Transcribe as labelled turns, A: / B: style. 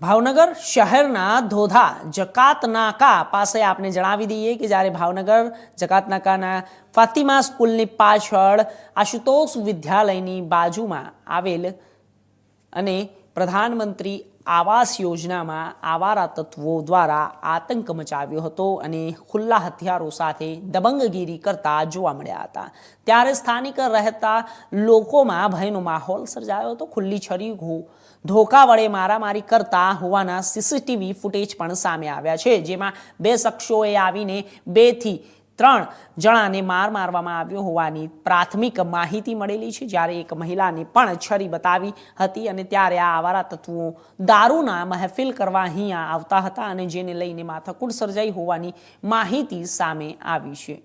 A: ભાવનગર શહેરના ધોધા જકાતનાકા પાસે આપને જણાવી દઈએ કે જ્યારે ભાવનગર જકાતનાકાના ફાતિમા સ્કૂલની પાછળ આશુતોષ વિદ્યાલયની બાજુમાં આવેલ અને પ્રધાનમંત્રી આવાસ યોજનામાં આવારા તત્વો દ્વારા આતંક મચાવ્યો હતો અને ખુલ્લા હથિયારો સાથે દબંગગીરી કરતા જોવા મળ્યા હતા. ત્યારે સ્થાનિક રહેતા લોકોમાં ભયનો માહોલ સર્જાયો હતો. ખુલ્લી છરી ધોકા વડે મારામારી કરતા હોવાના સીસીટીવી ફૂટેજ પણ સામે આવ્યા છે, જેમાં બે શખ્સોએ આવીને બેથી ત્રણ જણાને માર મારવામાં આવ્યો હોવાની પ્રાથમિક માહિતી મળેલી છે. જ્યારે એક મહિલાને પણ છરી બતાવી હતી અને ત્યારે આ આવારા તત્વો દારૂના મહેફિલ કરવા અહીંયા આવતા હતા અને જેને લઈને માથાકૂટ સર્જાઈ હોવાની માહિતી સામે આવી છે.